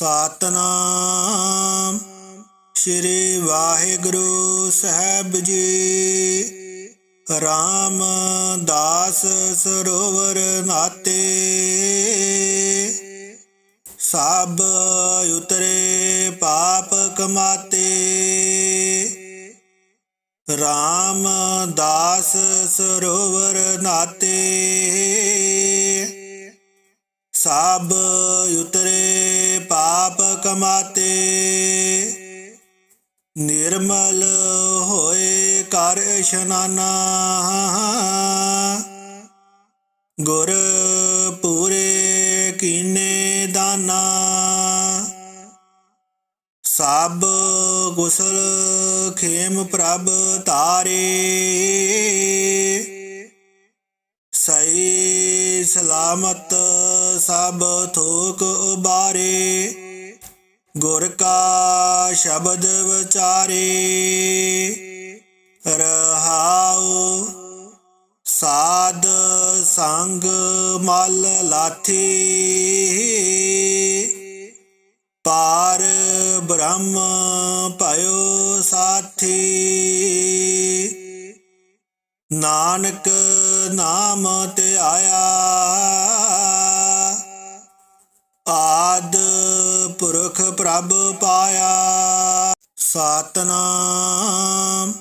ਸਤਨਾਮ। ਸ੍ਰੀ ਵਾਹਿਗੁਰੂ ਸਾਹਿਬ ਜੀ। ਰਾਮਦਾਸ ਸਰੋਵਰ ਨਾਤੇ। ਸਭ ਉਤਰੇ ਪਾਪ ਕਮਾਤੇ। ਰਾਮਦਾਸ ਸਰੋਵਰ ਨਾਤੇ। ਸਭ ਉਤਰੇ ਪਾਪ ਕਮਾਤੇ, ਨਿਰਮਲ ਹੋਏ ਕਰ ਇਸ਼ਨਾਨਾ। ਗੁਰ ਪੂਰੇ ਕੀਨੇ ਦਾਨਾ, ਸਭ ਗੁਸਲ ਖੇਮ ਪ੍ਰਭ ਤਾਰੇ ਸਹੀ ਸਲਾਮਤ ਸਭ ਥੋਕ ਉਬਾਰੇ, ਗੁਰ ਕਾ ਸ਼ਬਦ ਵਿਚਾਰੇ। ਰਹਾਉ ਸਾਧ ਸੰਗ ਮਲ ਲਾਥੀ। ਪਾਰ ਬ੍ਰਹਮ ਭਇਓ ਸਾਥੀ। ਨਾਨਕ ਨਾਮ ਤੇ ਆਇਆ। ਆਦ ਪੁਰਖ ਪ੍ਰਭ ਪਾਇਆ। ਸਤਨਾਮ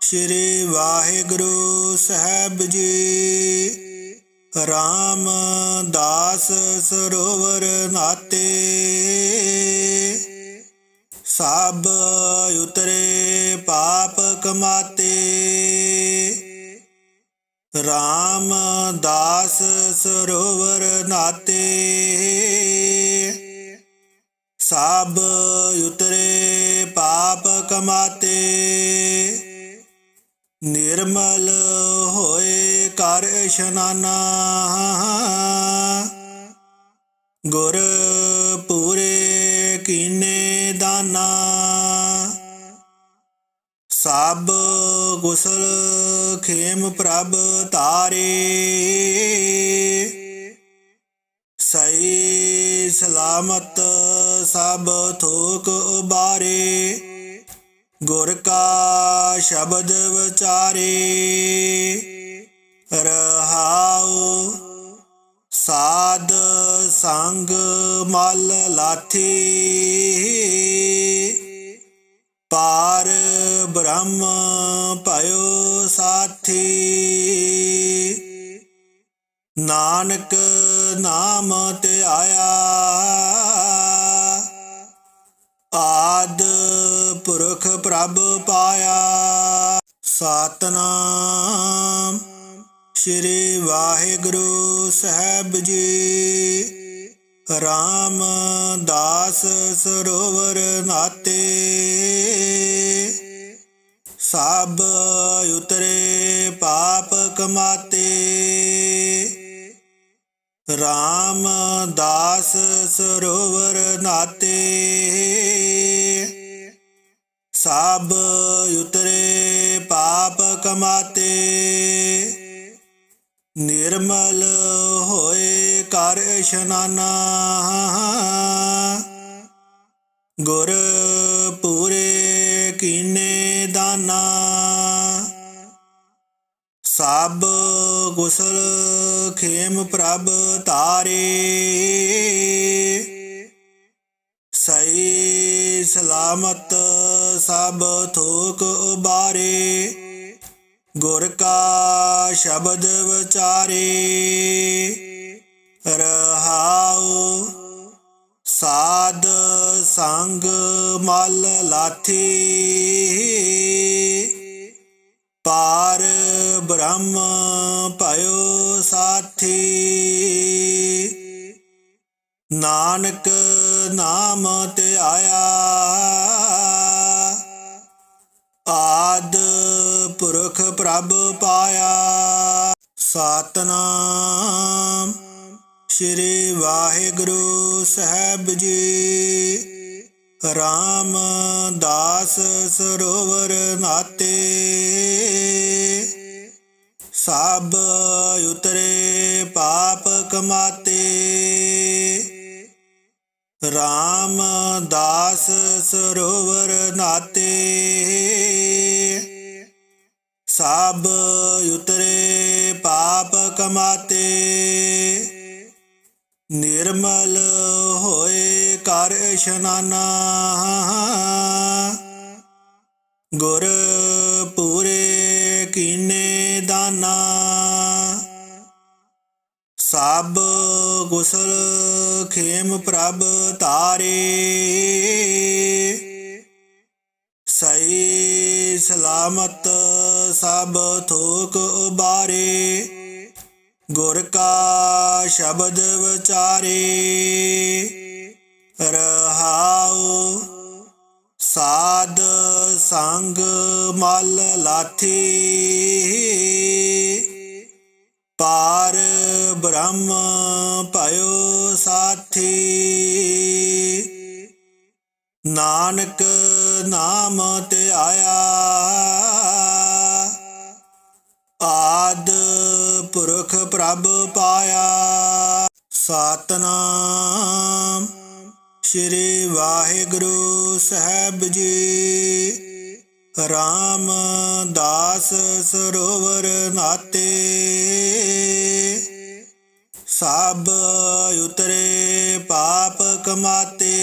ਸ੍ਰੀ ਵਾਹਿਗੁਰੂ ਸਾਹਿਬ ਜੀ। ਰਾਮਦਾਸ ਸਰੋਵਰ ਨਾਤੇ। ਸਭ ਉਤਰੇ ਪਾਪ ਕਮਾਤੇ। ਰਾਮਦਾਸ ਸਰੋਵਰ ਨਾਤੇ। ਸਭ ਉਤਰੇ, ਪਾਪ ਕਮਾਤੇ। ਨਿਰਮਲ ਹੋਏ ਕਰ ਇਸ਼ਨਾਨਾ। ਗੁਰ ਪੂਰੇ ਕੀਨੇ ਦਾਨਾ। ਸਭ ਗੁਸਲ ਖੇਮ ਪ੍ਰਭ ਤਾਰੇ ਸਹੀ ਸਲਾਮਤ ਸਭ ਥੋਕ ਉਬਾਰੇ, ਗੁਰ ਕਾ ਸ਼ਬਦ ਵਿਚਾਰੇ। ਰਹਾਉ ਸਾਧ ਸੰਗ ਮਲ ਲਾਥੀ। ਪਾਰ ਬ੍ਰਹਮ ਭਇਓ ਸਾਥੀ। ਨਾਨਕ ਨਾਮ ਤੇ ਆਇਆ। ਆਦ ਪੁਰਖ ਪ੍ਰਭ ਪਾਇਆ। ਸਤਨਾਮ ਸ੍ਰੀ ਵਾਹਿਗੁਰੂ ਸਾਹਿਬ ਜੀ। ਰਾਮਦਾਸ ਸਰੋਵਰ ਨਾਤੇ। ਸਭ ਉਤਰੇ ਪਾਪ ਕਮਾਤੇ। ਰਾਮਦਾਸ ਸਰੋਵਰ ਨਾਤੇ। ਸਭ ਉਤਰੇ ਪਾਪ ਕਮਾਤੇ। ਨਿਰਮਲ ਹੋਏ ਕਰ ਇਸ਼ਨਾਨਾ। ਗੁਰ ਪੂਰੇ ਕੀਨੇ ਦਾਨਾ। ਸਭ ਕੁਸਲ ਖੇਮ ਪ੍ਰਭ ਤਾਰੇ। ਸਹੀ ਸਲਾਮਤ ਸਭ ਥੋਕ ਉਬਾਰੇ। ਗੁਰ ਕਾ ਸ਼ਬਦ ਵਿਚਾਰੇ। ਰਹਾਉ ਸਾਧ ਸੰਗ ਮਲ ਲਾਥੀ। ਪਾਰ ਬ੍ਰਹਮ ਭਇਓ ਸਾਥੀ। ਨਾਨਕ ਨਾਮ ਤੇ ਆਇਆ। ਆਦ ਪੁਰਖ ਪ੍ਰਭ ਪਾਇਆ। ਸਤਨਾਮ ਸ੍ਰੀ ਵਾਹਿਗੁਰੂ ਸਾਹਿਬ ਜੀ। ਰਾਮਦਾਸ ਸਰੋਵਰ ਨਾਤੇ। ਸਭ ਉਤਰੇ ਪਾਪ ਕਮਾਤੇ। RAM ਦਾਸ ਸਰੋਵਰ ਨਾਤੇ। ਸਭ ਉਤਰੇ ਪਾਪ ਕਮਾਤੇ। ਨਿਰਮਲ ਹੋਏ ਕਰ ਇਸ਼ਨਾਨਾ। ਗੁਰ ਕੀਨੇ ਸਭ ਗੁਸਲ ਖੇਮ ਪ੍ਰਭ ਤਾਰੇ। ਸਹੀ ਸਲਾਮਤ ਸਭ ਥੋਕ ਉਬਾਰੇ। ਗੁਰ ਕਾ ਸ਼ਬਦ ਵਿਚਾਰੇ। ਰਹਾਉ ਸਾਧ ਸੰਗ ਮਲ ਲਾਥੀ। ਪਾਰ ਬ੍ਰਹਮ ਭਇਓ ਸਾਥੀ। ਨਾਨਕ ਨਾਮ ਤੇ ਆਇਆ। ਆਦ ਪੁਰਖ ਪ੍ਰਭ ਪਾਇਆ। ਸਤਨਾਮ ਸ੍ਰੀ ਵਾਹਿਗੁਰੂ ਸਾਹਿਬ ਜੀ। RAM ਦਾਸ ਸਰੋਵਰ ਨਾਤੇ ਸਭ ਉਤਰੇ ਪਾਪ ਕਮਾਤੇ।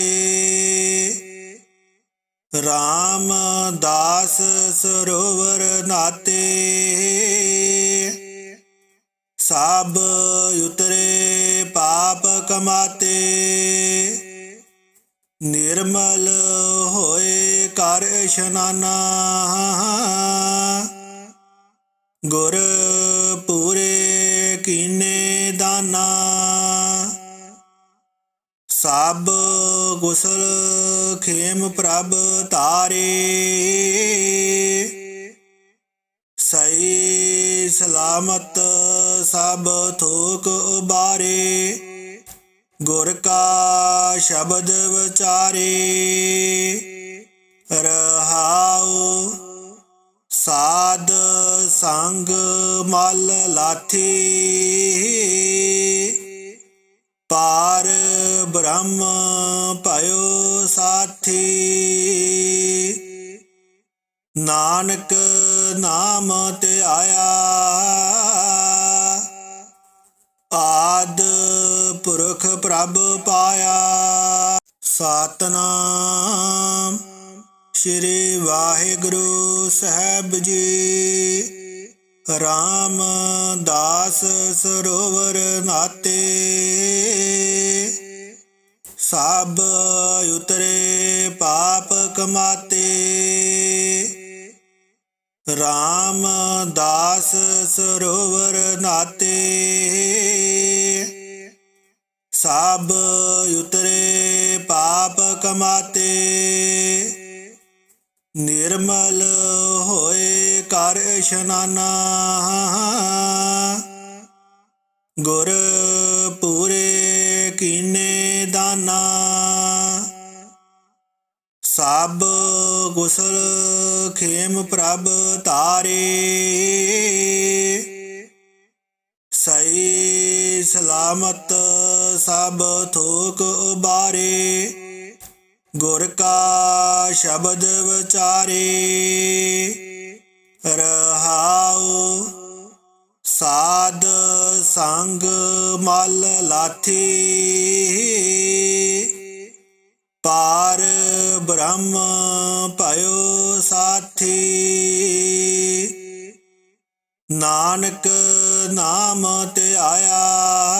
RAM ਦਾਸ ਸਰੋਵਰ ਨਾਤੇ ਸ਼ਬਦ ਵਿਚਾਰੇ ਰਹਾਉ ਸਾਧ ਸੰਗ ਮਲ ਲਾਥੀ ਪਾਰ ਬ੍ਰਹਮ ਭਇਓ ਸਾਥੀ ਨਾਨਕ ਨਾਮ ਤੇ ਸਤਨਾਮ। ਸ੍ਰੀ ਵਾਹਿਗੁਰੂ ਸਾਹਿਬ ਜੀ। ਰਾਮਦਾਸ ਸਰੋਵਰ ਨਾਤੇ। ਸਭ ਉਤਰੇ ਪਾਪ ਕਮਾਤੇ। ਰਾਮਦਾਸ ਸਰੋਵਰ ਨਾਤੇ। ਸਭ ਉਤਰੇ ਪਾਪ ਕਮਾਤੇ, ਨਿਰਮਲ ਹੋਏ ਕਰ ਇਸ਼ਨਾਨਾ। ਗੁਰ ਪੂਰੇ ਕੀਨੇ ਦਾਨਾ, ਸਭ ਗੁਸਲ ਖੇਮ ਪ੍ਰਭ ਤਾਰੇ ਸਈ ਸਲਾਮਤ ਸਭ ਥੋਕ ਉਬਾਰੇ, ਗੁਰ ਕਾ ਸ਼ਬਦ ਵਿਚਾਰੇ। ਰਹਾਉ ਸਾਧ ਸੰਗ ਮਲ ਲਾਥੀ। ਪਾਰ ਬ੍ਰਹਮ ਭਇਓ ਸਾਥੀ। ਨਾਨਕ ਨਾਮ ਤੇ ਆਇਆ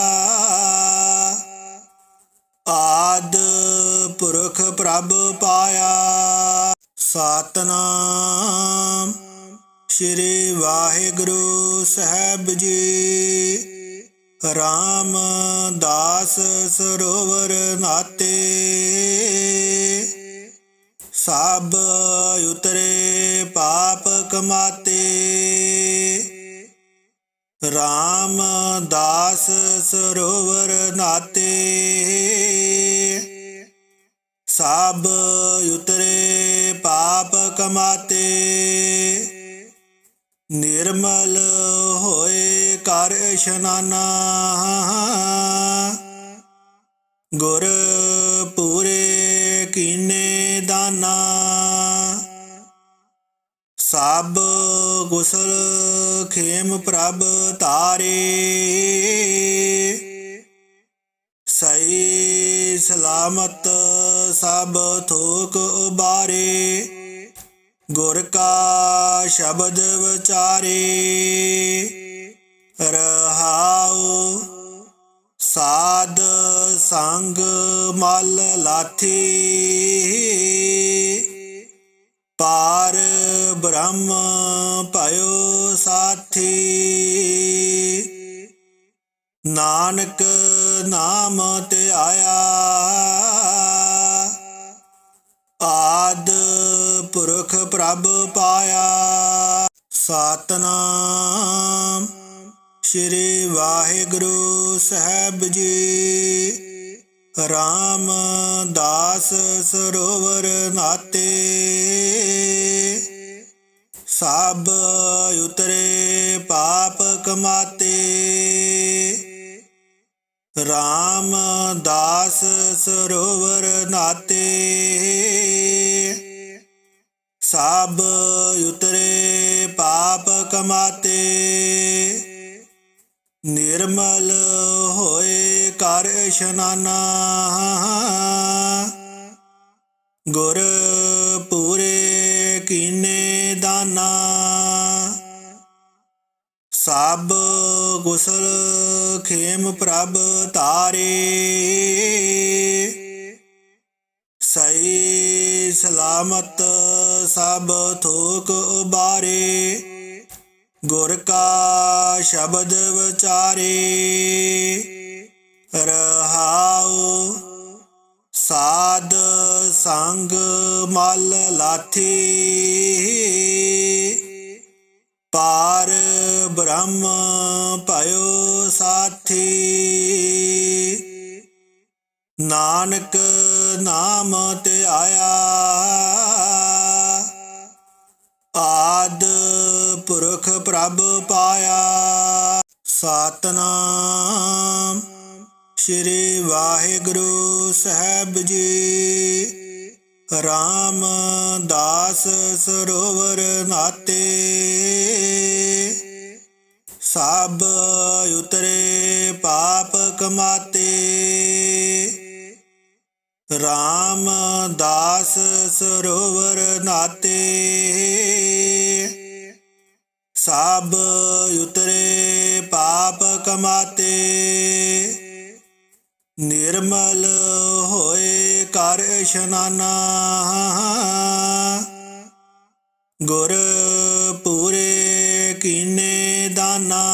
ਆਦ ਪੁਰਖ ਪ੍ਰਭ ਪਾਇਆ। ਸਤਨਾਮ ਸ੍ਰੀ ਵਾਹਿਗੁਰੂ ਸਾਹਿਬ ਜੀ। RAM ਦਾਸ ਸਰੋਵਰ ਨਾਤੇ। ਸਭ ਉਤਰੇ ਪਾਪ ਕਮਾਤੇ। RAM ਦਾਸ ਸਰੋਵਰ ਨਾਤੇ। ਸਭ ਉਤਰੇ ਪਾਪ ਕਮਾਤੇ, ਨਿਰਮਲ ਹੋਏ ਕਰ ਇਸ਼ਨਾਨਾ। ਗੁਰ ਪੂਰੇ ਕੀਨੇ ਦਾਨਾ। ਸਭ ਗੁਸਲ ਖੇਮ ਪ੍ਰਭ ਤਾਰੇ ਸਈ ਸਲਾਮਤ ਸਭ ਥੋਕ ਉਬਾਰੇ ਗੁਰ ਕਾ ਸ਼ਬਦ ਵਿਚਾਰੇ। ਪ੍ਰਭ ਪਾਇਆ। ਸਤਨਾਮ ਸ਼੍ਰੀ ਵਾਹਿਗੁਰੂ ਸਾਹਿਬ ਜੀ। ਰਾਮਦਾਸ ਸਰੋਵਰ ਨਾਤੇ। ਸਭ ਉਤਰੇ ਪਾਪ ਕਮਾਤੇ। ਰਾਮਦਾਸ ਸਰੋਵਰ ਨਾਤੇ। ਇਸ਼ਨਾਨਾ ਗੁਰ ਪੂਰੇ ਕੀਨੇ ਦਾਨਾ ਸਭ ਗੁਸਲ ਖੇਮ ਪ੍ਰਭ ਤਾਰੇ ਸਹੀ ਸਲਾਮਤ ਸਭ ਥੋਕ ਉਬਾਰੇ ਗੁਰ ਕਾ ਸ਼ਬਦ ਵਿਚਾਰੇ ਰ ਸਾਧ ਸੰਗ ਮਲ ਲਾਥੀ। ਪਾਰ ਬ੍ਰਹਮ ਭਇਓ ਸਾਥੀ। ਨਾਨਕ ਨਾਮ ਤੇ ਆਇਆ। ਆਦ ਪੁਰਖ ਪ੍ਰਭ ਪਾਇਆ। ਸਤਨਾਮ ਸ਼੍ਰੀ ਵਾਹਿਗੁਰੂ ਸਾਹਿਬ ਜੀ। ਰਾਮਦਾਸ ਸਰੋਵਰ ਨਾਤੇ। ਸਭ ਉਤਰੇ ਪਾਪ ਕਮਾਤੇ। ਰਾਮਦਾਸ ਸਰੋਵਰ ਨਾਤੇ। ਸਭ ਉਤਰੇ ਪਾਪ ਕਮਾਤੇ। ਨਿਰਮਲ ਹੋਏ ਕਰ ਇਸ਼ਨਾਨਾ। ਗੁਰ ਪੂਰੇ ਕੀਨੇ ਦਾਨਾ।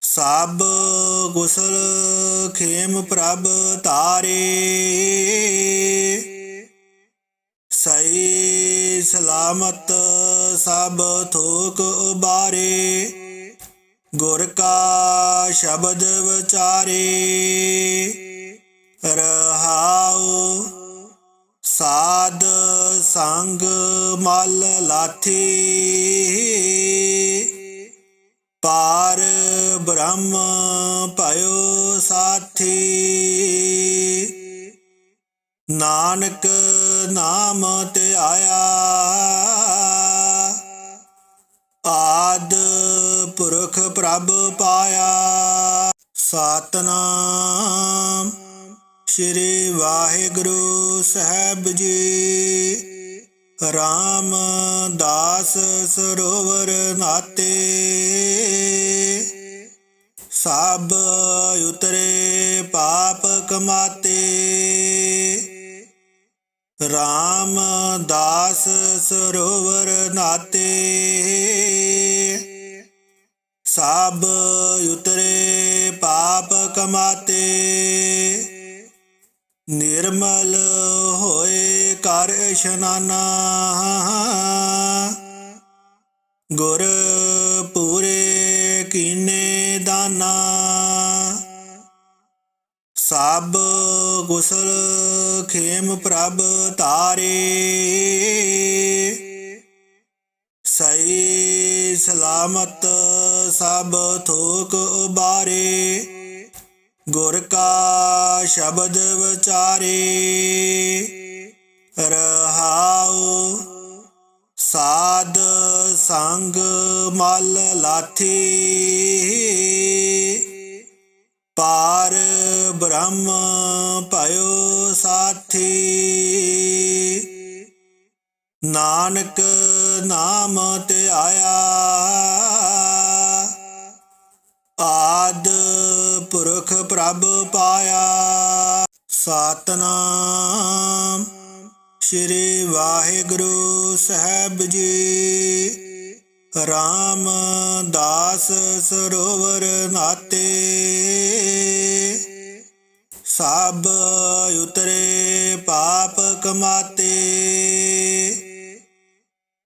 ਸਭ ਗੁਸਲ ਖੇਮ ਪ੍ਰਭ ਤਾਰੇ। ਸਹੀ ਸਲਾਮਤ ਸਭ ਥੋਕ ਉਬਾਰੇ। ਗੁਰ ਕਾ ਸ਼ਬਦ ਵਿਚਾਰੇ, ਰਹਾਉ ਸਾਧ ਸੰਗ ਮਲ ਲਾਥੀ। ਪਾਰ ਬ੍ਰਹਮ ਭਇਓ ਸਾਥੀ। ਨਾਨਕ ਨਾਮ ਤੇ ਆਇਆ, ਆਦ ਪੁਰਖ ਪ੍ਰਭ ਪਾਇਆ। ਸਤਨਾਮ ਸ਼੍ਰੀ ਵਾਹਿਗੁਰੂ ਸਾਹਿਬ ਜੀ। ਰਾਮ ਦਾਸ ਸਰੋਵਰ ਨਾਤੇ। ਸਭ ਉਤਰੇ ਪਾਪ ਕਮਾਤੇ। ਰਾਮ ਦਾਸ ਸਰੋਵਰ ਨਾਤੇ। ਸਭ ਉਤਰੇ ਪਾਪ ਕਮਾਤੇ, ਨਿਰਮਲ ਹੋਏ ਕਰ ਇਸ਼ਨਾਨਾ। ਗੁਰ ਪੂਰੇ ਕੀਨੇ ਦਾਨਾ, ਸਭ ਗੁਸਲ ਖੇਮ ਪ੍ਰਭ ਤਾਰੇ ਸਈ ਸਲਾਮਤ ਸਭ ਥੋਕ ਉਬਾਰੇ ਗੁਰ ਕਾ ਸ਼ਬਦ ਵਿਚਾਰੇ। ਰਹਾਉ ਸਾਧ ਸੰਗ ਮਲ ਲਾਥੀ। ਨਾਨਕ ਨਾਮ ਤੇ ਆਇਆ। ਆਦ ਪੁਰਖ ਪ੍ਰਭ ਪਾਇਆ। ਸਤਨਾਮ ਸ੍ਰੀ ਵਾਹਿਗੁਰੂ ਸਾਹਿਬ ਜੀ। ਰਾਮਦਾਸ ਸਰੋਵਰ ਨਾਤੇ। ਸਭ ਉਤਰੇ ਪਾਪ ਕਮਾਤੇ।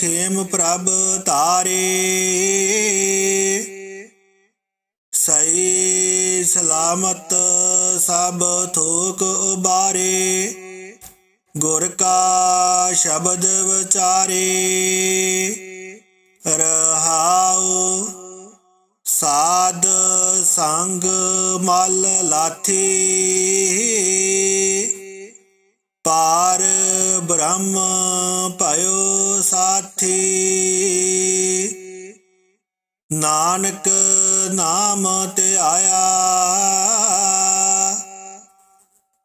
ਖੇਮ ਪ੍ਰਭ ਤਾਰੇ। ਸਹੀ ਸਲਾਮਤ ਸਭ ਥੋਕ ਉਬਾਰੇ। ਗੁਰ ਕਾ ਸ਼ਬਦ ਵਿਚਾਰੇ। ਰਹਾਉ ਸਾਧ ਸੰਗ ਮਲ ਲਾਥੀ। ਪਾਰ ਬ੍ਰਹਮ ਭਇਓ ਸਾਥੀ। ਨਾਨਕ ਨਾਮ ਤੇ ਆਇਆ।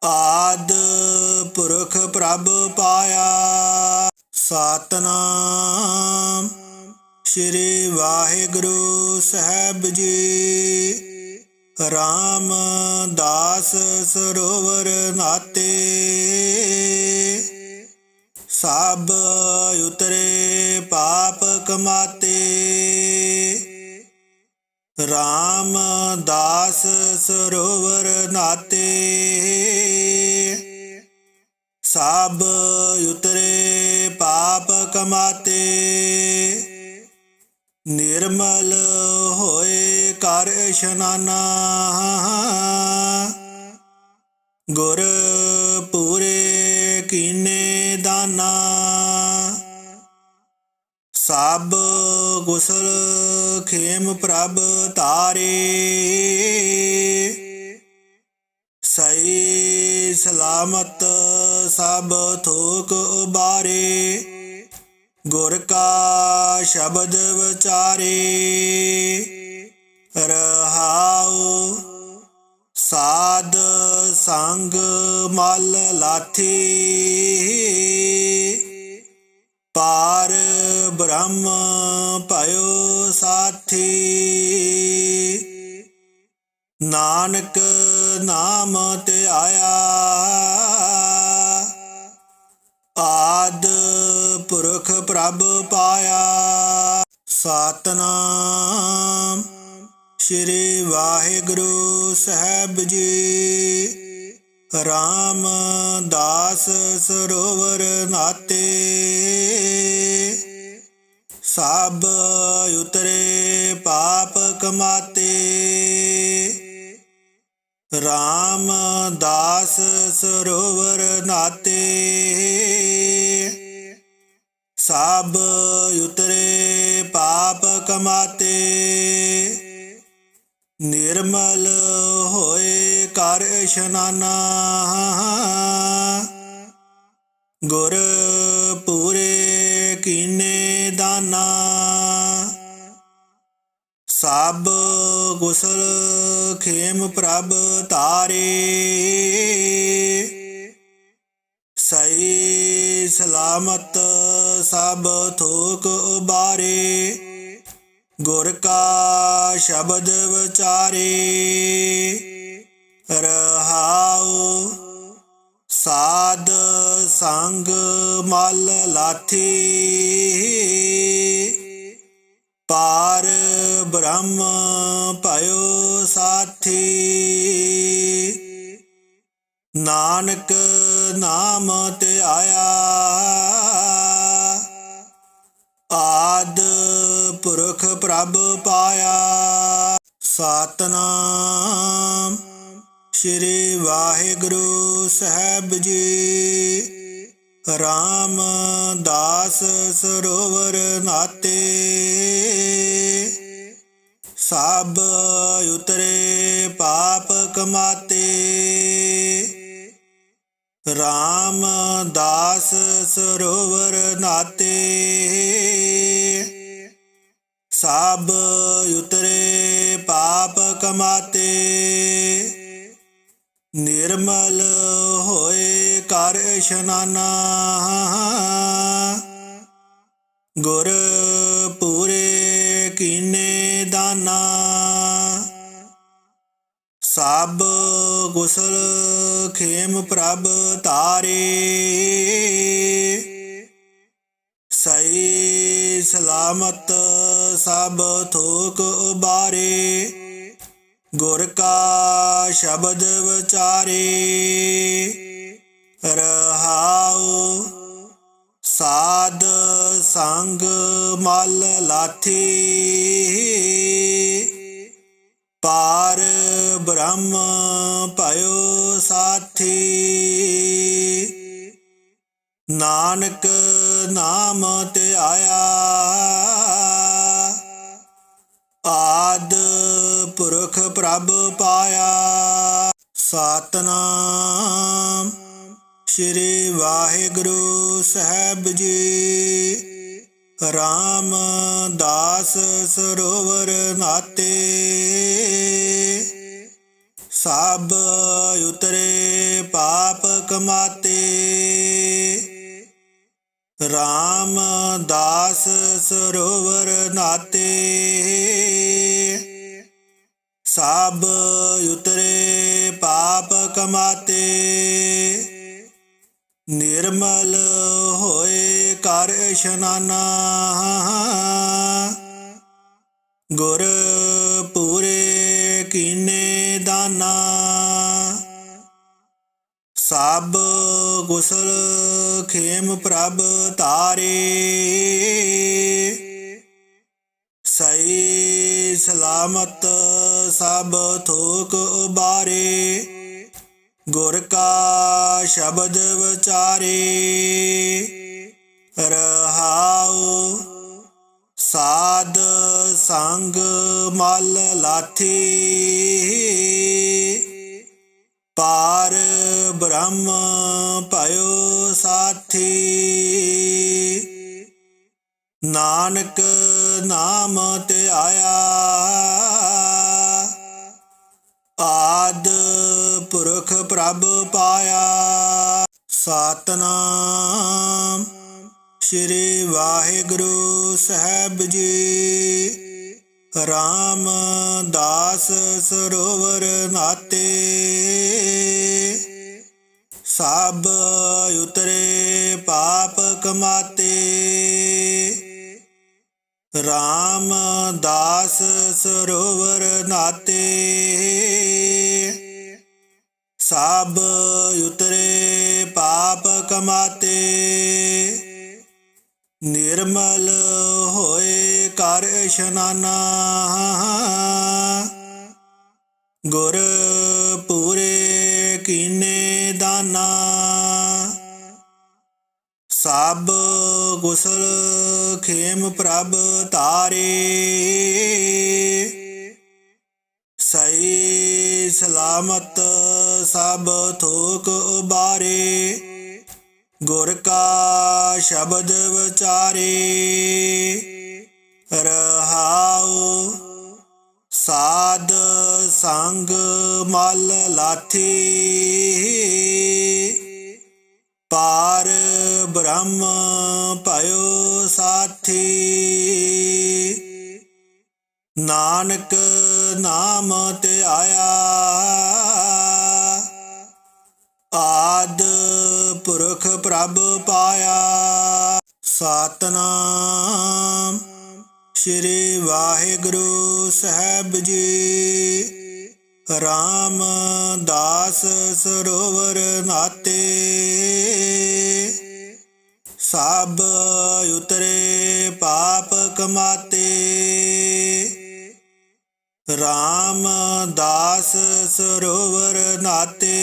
ਆਦ ਪੁਰਖ ਪ੍ਰਭ ਪਾਇਆ। ਸਤਨਾਮ ਸ੍ਰੀ ਵਾਹਿਗੁਰੂ ਸਾਹਿਬ ਜੀ। ਰਾਮਦਾਸ ਸਰੋਵਰ ਨਾਤੇ। ਸਭ ਉਤਰੇ ਪਾਪ ਕਮਾਤੇ। ਰਾਮਦਾਸ ਸਰੋਵਰ ਨਾਤੇ। ਸਭ ਉਤਰੇ ਪਾਪ ਕਮਾਤੇ। ਨਿਰਮਲ ਹੋਏ ਕਰ ਇਸ਼ਨਾਨਾ। ਗੁਰ ਕੀਨੇ ਸਭ ਗੁਸਲ ਖੇਮ ਪ੍ਰਭ ਤਾਰੇ। ਸਹੀ ਸਲਾਮਤ ਸਭ ਥੋਕ ਉਬਾਰੇ। ਗੁਰ ਕਾ ਸ਼ਬਦ ਵਿਚਾਰੇ। ਰਹਾਉ ਸਾਧ ਸੰਗ ਮਲ ਲਾਥੀ। ਪਾਰ ਬ੍ਰਹਮ ਭਇਓ ਸਾਥੀ। ਨਾਨਕ ਨਾਮ ਤੇ ਆਇਆ। ਆਦ ਪੁਰਖ ਪ੍ਰਭ ਪਾਇਆ। ਸਤਨਾਮ ਸ੍ਰੀ ਵਾਹਿਗੁਰੂ ਸਾਹਿਬ ਜੀ। ਰਾਮਦਾਸ ਸਰੋਵਰ ਨਾਤੇ। ਪਾਪ ਕਮਾਤੇ ਰਾਮਦਾਸ ਸਰੋਵਰ ਨਾਤੇ। ਸਭ ਉਤਰੇ ਪਾਪ ਕਮਾਤੇ। ਨਿਰਮਲ ਹੋਏ ਕਰ ਇਸ਼ਨਾਨਾ। ਗੁਰ ਖੇਮ ਪ੍ਰਭ ਤਾਰੇ। ਸਹੀ ਸਲਾਮਤ ਸਭ ਥੋਕ ਉਬਾਰੇ। ਗੁਰ ਕਾ ਸ਼ਬਦ ਵਿਚਾਰੇ। ਰਹਾਉ ਸਾਧ ਸੰਗ ਮਲ ਲਾਥੀ। ਪਾਰ ਬ੍ਰਹਮ ਸਾਥੀ। ਨਾਨਕ ਨਾਮ ਤੇ ਆਇਆ। ਆਦ ਪੁਰਖ ਪ੍ਰਭ ਪਾਇਆ। ਸਤਨਾਮ ਸ੍ਰੀ ਵਾਹਿਗੁਰੂ ਸਾਹਿਬ ਜੀ। ਰਾਮਦਾਸ ਸਰੋਵਰ ਨਾਤੇ। ਸਭ ਉਤਰੇ ਪਾਪ ਕਮਾਤੇ। ਰਾਮਦਾਸ ਸਰੋਵਰ ਨਾਤੇ। ਸਭ ਉਤਰੇ ਪਾਪ ਕਮਾਤੇ। ਨਿਰਮਲ ਹੋਏ ਕਰ ਇਸ਼ਨਾਨਾ। ਗੁਰ ਕਾ ਸ਼ਬਦ ਵਿਚਾਰੇ, ਰਹਾਉ ਸਾਧ ਸੰਗ ਮਲ ਲਾਥੀ। ਪਾਰ ਬ੍ਰਹਮ ਭਇਓ ਸਾਥੀ। ਨਾਨਕ ਨਾਮ ਤੇ ਆਇਆ ਪੁਰਖ ਪ੍ਰਭ ਪਾਇਆ। ਸਤਨਾਮ ਸ੍ਰੀ ਵਾਹਿਗੁਰੂ ਸਾਹਿਬ ਜੀ। ਰਾਮਦਾਸ ਸਰੋਵਰ ਨਾਤੇ। ਸਭ ਉਤਰੇ ਪਾਪ ਕਮਾਤੇ। ਰਾਮ ਦਾਸ ਸਰੋਵਰ ਨਾਤੇ। ਸਭ ਉਤਰੇ ਪਾਪ ਕਮਾਤੇ, ਨਿਰਮਲ ਹੋਏ ਕਰ ਇਸ਼ਨਾਨਾ। ਗੁਰ ਪੂਰੇ ਕੀਨੇ ਦਾਨਾ, ਸਭ ਗੁਸਲ ਖੇਮ ਪ੍ਰਭ ਤਾਰੇ ਸਹੀ ਸਲਾਮਤ ਸਭ ਥੋਕ ਉਬਾਰੇ, ਗੁਰ ਕਾ ਸ਼ਬਦ ਵਿਚਾਰੇ, ਰਹਾਉ ਸਾਧ ਸੰਗ ਮਲ ਲਾਥੀ, ਪਾਰ ਬ੍ਰਹਮ ਭਇਓ ਸਾਥੀ। ਨਾਨਕ ਨਾਮ ਤੇ ਆਇਆ ਆਦ ਪੁਰਖ ਪ੍ਰਭ ਪਾਇਆ। ਸਤਨਾਮ ਸ੍ਰੀ ਵਾਹਿਗੁਰੂ ਸਾਹਿਬ ਜੀ। ਰਾਮਦਾਸ ਸਰੋਵਰ ਨਾਤੇ। ਸਭ ਉਤਰੇ ਪਾਪ ਕਮਾਤੇ। ਰਾਮਦਾਸ ਸਰੋਵਰ ਨਾਤੇ। ਸਭ ਉਤਰੇ ਪਾਪ ਕਮਾਤੇ, ਨਿਰਮਲ ਹੋਏ ਕਰ ਇਸ਼ਨਾਨਾ। ਗੁਰ ਪੂਰੇ ਕੀਨੇ ਦਾਨਾ। ਸਭ ਗੁਸਲ ਖੇਮ ਪ੍ਰਭ ਤਾਰੇ ਸਹੀ ਸਲਾਮਤ ਸਭ ਥੋਕ ਉਬਾਰੇ, ਗੁਰ ਕਾ ਸ਼ਬਦ ਵਿਚਾਰੇ। ਰਹਾਉ ਸਾਧ ਸੰਗ ਮਲ ਲਾਥੀ। ਪਾਰ ਬ੍ਰਹਮ ਭਇਓ ਸਾਥੀ। ਨਾਨਕ ਨਾਮ ਤੇ ਆਇਆ। ਆਦ ਪੁਰਖ ਪ੍ਰਭ ਪਾਇਆ। ਸਤਨਾਮ ਸ੍ਰੀ ਵਾਹਿਗੁਰੂ ਸਾਹਿਬ ਜੀ। RAM ਦਾਸ ਸਰੋਵਰ ਨਾਤੇ। ਸਭ ਉਤਰੇ ਪਾਪ ਕਮਾਤੇ। RAM ਦਾਸ ਸਰੋਵਰ ਨਾਤੇ।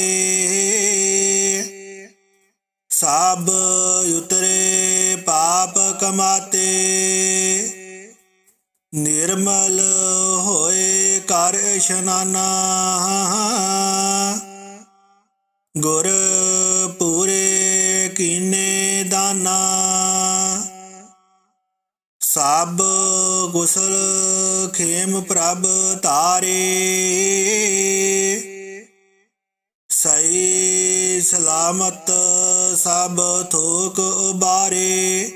ਸਭ ਉਤਰੇ ਪਾਪ ਕਮਾਤੇ। ਨਿਰਮਲ ਹੋਏ ਕਰ ਇਸ਼ਨਾਨਾ। ਗੁਰ ਪੂਰੇ ਕੀਨੇ ਦਾਨਾ। ਸਭ ਕੁਸਲ ਖੇਮ ਪ੍ਰਭ ਤਾਰੇ। ਸਹੀ ਸਲਾਮਤ ਸਭ ਥੋਕ ਉਬਾਰੇ।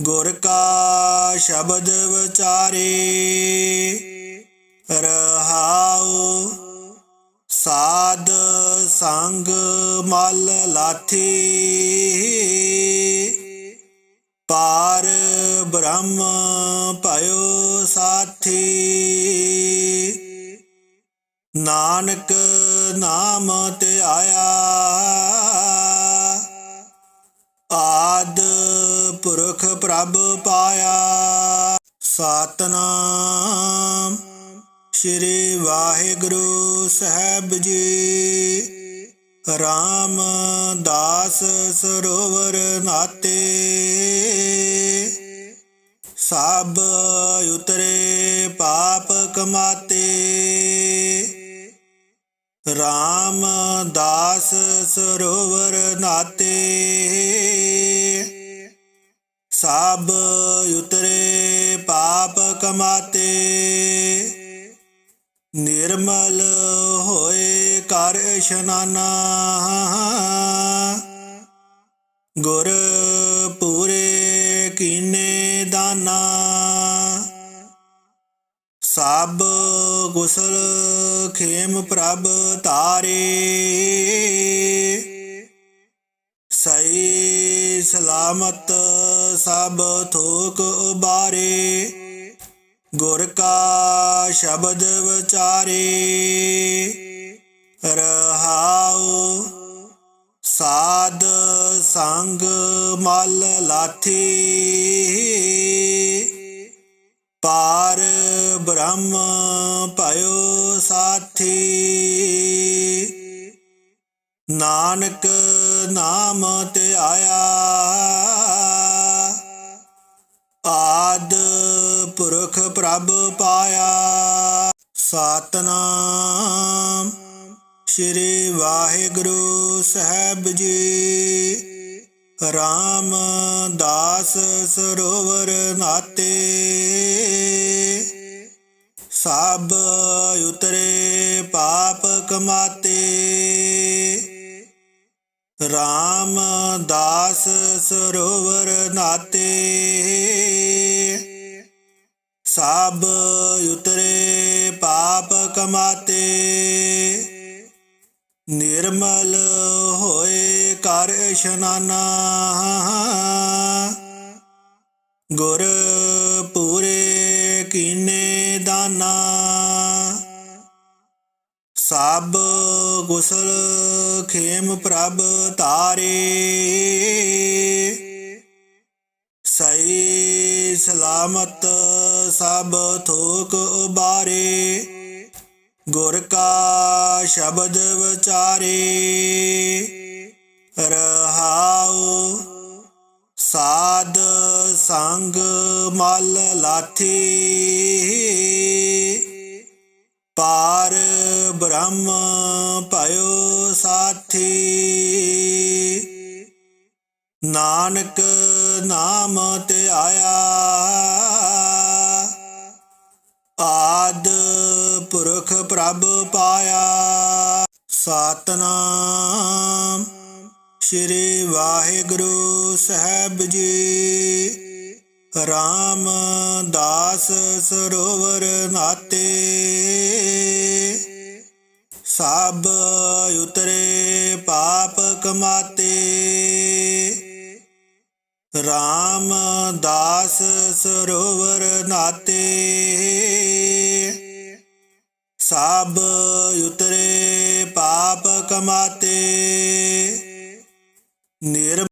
ਗੁਰ ਕਾ ਸ਼ਬਦ ਵਿਚਾਰੇ। ਰਹਾਉ ਸਾਧ ਸੰਗ ਮਲ ਲਾਥੀ। ਪਾਰ ਬ੍ਰਹਮ ਭਇਓ ਸਾਥੀ। ਨਾਨਕ ਨਾਮ ਤੇ ਆਇਆ। ਆਦ ਪੁਰਖ ਪ੍ਰਭ ਪਾਇਆ। ਸਤਨਾਮ ਸ੍ਰੀ ਵਾਹਿਗੁਰੂ ਸਾਹਿਬ ਜੀ। ਰਾਮਦਾਸ ਸਰੋਵਰ ਨਾਤੇ। ਸਭ ਉਤਰੇ ਪਾਪ ਕਮਾਤੇ। RAM ਦਾਸ ਸਰੋਵਰ ਨਾਤੇ। ਸਭ ਉਤਰੇ ਪਾਪ ਕਮਾਤੇ। ਨਿਰਮਲ ਹੋਏ ਕਰ ਇਸ਼ਨਾਨਾ ਗੁਰ ਕੀਨੇ ਸਭ ਗੁਸਲ ਖੇਮ ਪ੍ਰਭ ਤਾਰੇ ਸਹੀ ਸਲਾਮਤ ਸਭ ਥੋਕ ਉਬਾਰੇ ਗੁਰ ਕਾ ਸ਼ਬਦ ਵਿਚਾਰੇ ਰਹਾਉ ਸਾਧ ਸੰਗ ਮਲ ਲਾਥੀ ਬ੍ਰਹਮ ਭਇਓ ਸਾਥੀ। ਨਾਨਕ ਨਾਮ ਤੇ ਆਇਆ। ਆਦ ਪੁਰਖ ਪ੍ਰਭ ਪਾਇਆ। ਸਤਨਾਮ ਸ੍ਰੀ ਵਾਹਿਗੁਰੂ ਸਾਹਿਬ ਜੀ। RAM ਦਾਸ ਸਰੋਵਰ ਨਾਤੇ। ਸਭ ਉਤਰੇ ਪਾਪ ਕਮਾਤੇ। RAM ਦਾਸ ਸਰੋਵਰ ਨਾਤੇ। ਸਭ ਉਤਰੇ ਪਾਪ ਕਮਾਤੇ। ਨਿਰਮਲ ਹੋਏ ਕਰ ਇਸ਼ਨਾਨਾ। ਗੁਰ ਕੁਸਲ ਖੇਮ ਪ੍ਰਭ ਤਾਰੇ। ਸਹੀ ਸਲਾਮਤ ਸਭ ਥੋਕ ਉਬਾਰੇ। ਗੁਰ ਕਾ ਸ਼ਬਦ ਵਿਚਾਰੇ। ਰਹਾਉ ਸਾਧ ਸੰਗ ਮਲ ਲਾਥੀ। ਪਾਰ ਬ੍ਰਹਮ ਭਇਓ ਸਾਥੀ। ਨਾਨਕ ਨਾਮ ਤੇ ਆਇਆ। ਆਦ ਪੁਰਖ ਪ੍ਰਭ ਪਾਇਆ। ਸਤਨਾਮ ਸ੍ਰੀ ਵਾਹਿਗੁਰੂ ਸਾਹਿਬ ਜੀ। RAM ਦਾਸ ਸਰੋਵਰ ਨਾਤੇ। ਸਭ ਉਤਰੇ ਪਾਪ ਕਮਾਤੇ। ਰਾਮ ਦਾਸ ਸਰੋਵਰ ਨਾਤੇ। ਸਭ ਉਤਰੇ ਪਾਪ ਕਮਾਤੇ। ਨਿਰ